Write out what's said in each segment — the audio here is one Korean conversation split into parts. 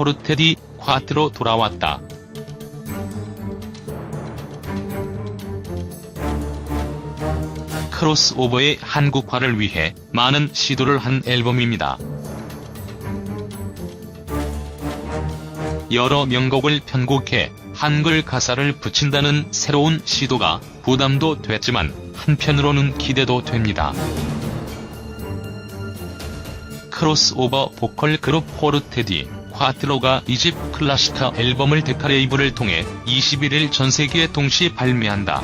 포르테디 콰트로 돌아왔다. 크로스오버의 한국화를 위해 많은 시도를 한 앨범입니다. 여러 명곡을 편곡해 한글 가사를 붙인다는 새로운 시도가 부담도 됐지만 한편으로는 기대도 됩니다. 크로스오버 보컬 그룹 포르테디, 콰트로가 이집 클라시카 앨범을 데카레이브를 통해 21일 전세계에 동시 발매한다.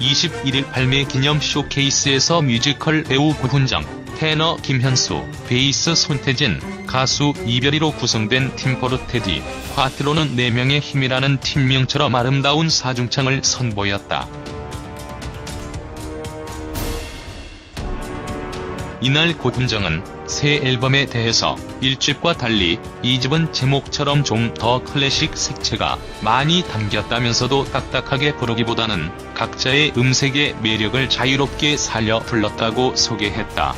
21일 발매 기념 쇼케이스에서 뮤지컬 배우 고훈정, 테너 김현수, 베이스 손태진, 가수 이별이로 구성된 팀 포르테디, 콰트로는 4명의 힘이라는 팀명처럼 아름다운 사중창을 선보였다. 이날 고훈정은 새 앨범에 대해서 1집과 달리 2집은 제목처럼 좀 더 클래식 색채가 많이 담겼다면서도 딱딱하게 부르기보다는 각자의 음색의 매력을 자유롭게 살려 불렀다고 소개했다.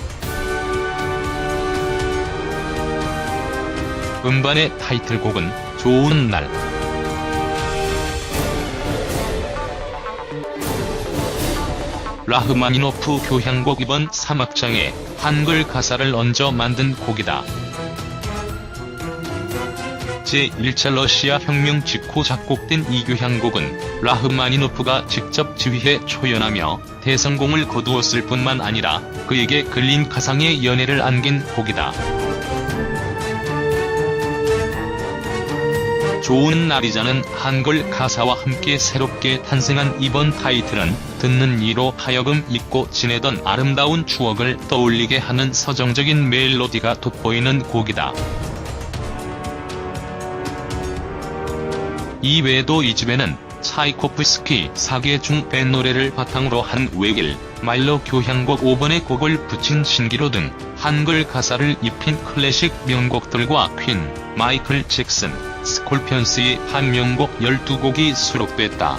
음반의 타이틀곡은 좋은 날. 라흐마니노프 교향곡 이번 3악장에 한글 가사를 얹어 만든 곡이다. 제1차 러시아 혁명 직후 작곡된 이 교향곡은 라흐마니노프가 직접 지휘해 초연하며 대성공을 거두었을 뿐만 아니라 그에게 글린 가상의 연애를 안긴 곡이다. 좋은 날이자는 한글 가사와 함께 새롭게 탄생한 이번 타이틀은 듣는 이로 하여금 잊고 지내던 아름다운 추억을 떠올리게 하는 서정적인 멜로디가 돋보이는 곡이다. 이외에도 이 집에는 차이코프스키 사계 중 밴 노래를 바탕으로 한 외길, 말로 교향곡 5번의 곡을 붙인 신기로 등 한글 가사를 입힌 클래식 명곡들과 퀸, 마이클 잭슨, 스콜피언스의 한 명곡 12곡이 수록됐다.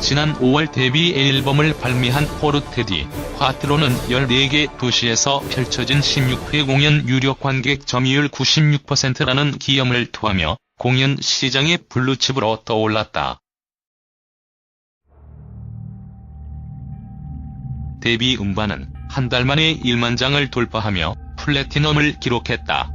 지난 5월 데뷔 앨범을 발매한 포르테디, 콰트로는 14개 도시에서 펼쳐진 16회 공연 유료 관객 점유율 96%라는 기염을 토하며 공연 시장의 블루칩으로 떠올랐다. 데뷔 음반은 한 달 만에 1만 장을 돌파하며 플래티넘을 기록했다.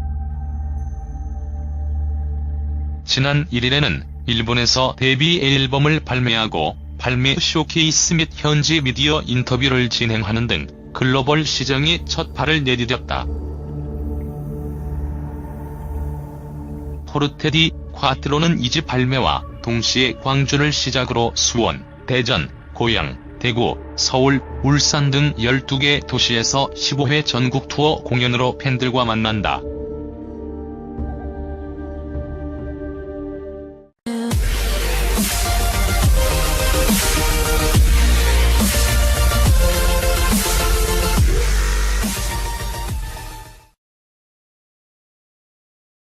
지난 1일에는 일본에서 데뷔 앨범을 발매하고 발매 쇼케이스 및 현지 미디어 인터뷰를 진행하는 등 글로벌 시장에 첫 발을 내디뎠다. 포르테디 콰트로는 이집 발매와 동시에 광주를 시작으로 수원, 대전, 고양, 대구, 서울, 울산 등 12개 도시에서 15회 전국 투어 공연으로 팬들과 만난다.